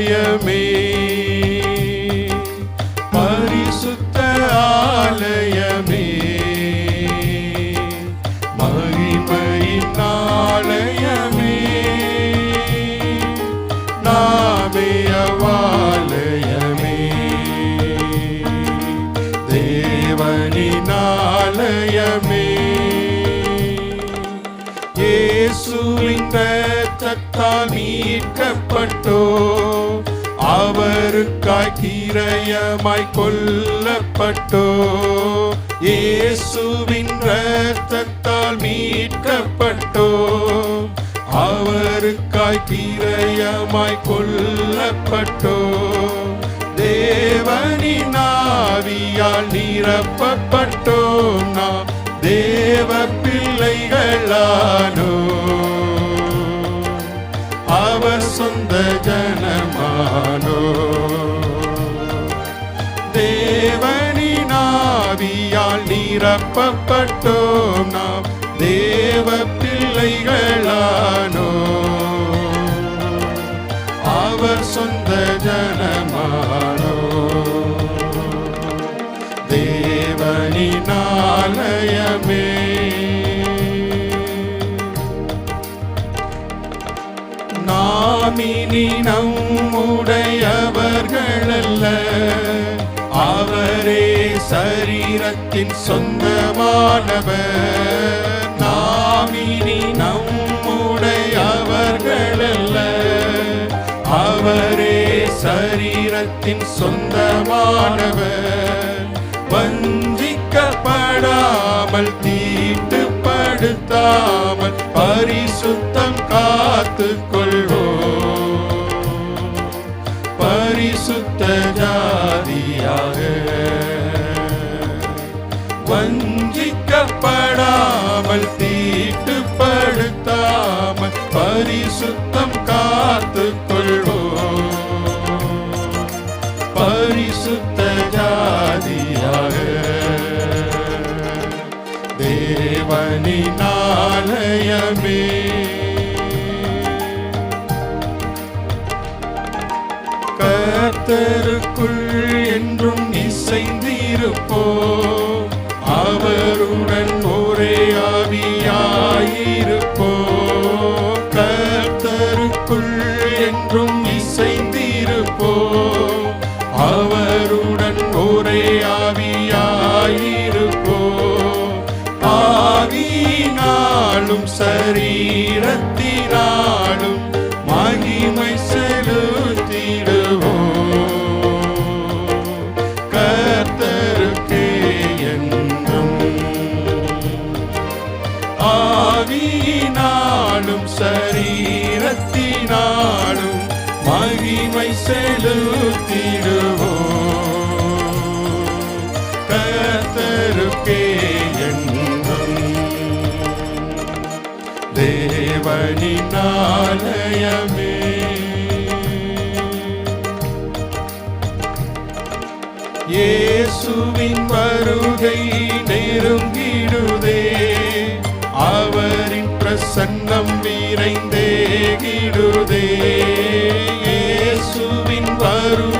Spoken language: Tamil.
ஆலயமே. பரிசுத்த ஆலயமே. மகிமையின் ஆலயமே. நாமே அவ்வாலயமே. தேவனின் ஆலயமே. இயேசுவின் ரத்தத்தால் மீட்கப்பட்டோ அவருக்காய் கிரயமாய் கொல்லப்பட்டோ. இயேசுவின் ரத்தத்தால் மீட்கப்பட்டோ. அவருக்காய் கீரையமாய் கொல்லப்பட்டோ. தேவனின் ஆவியால் நிரப்பப்பட்டோ நாம். தேவ பிள்ளைகளான நிரப்பப்பட்டோம் நாம் தேவ பிள்ளைகளானோ. அவர் சொந்த ஜனமானோ. தேவனினாலயமே. நாமினி நம்முடைய சரீரத்தின் சொந்தமானவர். நாமினி நம்முடையவர்களல்ல. அவரே சரீரத்தின் சொந்தமானவர். வஞ்சிக்கப்படாமல் தீட்டுப்படுத்தாமல் பரிசுத்தம் காத்து கொள்வோம் பரிசுத்த ஜா தேவனின் ஆலயமே கர்த்தருக்குள் என்றும் இசைந்திருப்போ அவருடன் ஒரே ஆவியாயிருப்போ கர்த்தருக்குள் என்றும் இசைந்திருப்போ ஆவியினாலும் சரீரத்தினாலும் மகிமை செலுத்திடுவோ கர்த்தருக்கே என்றும் ஆவியினாலும் சரீரத்தினாலும் மகிமை செலுத்திடுவோ தேவனின் ஆலயமே இயேசுவின் வருகை நெருங்கிடுதே. அவரின் பிரசன்னம் விரைந்தேகிடுதே இயேசுவின் வருகை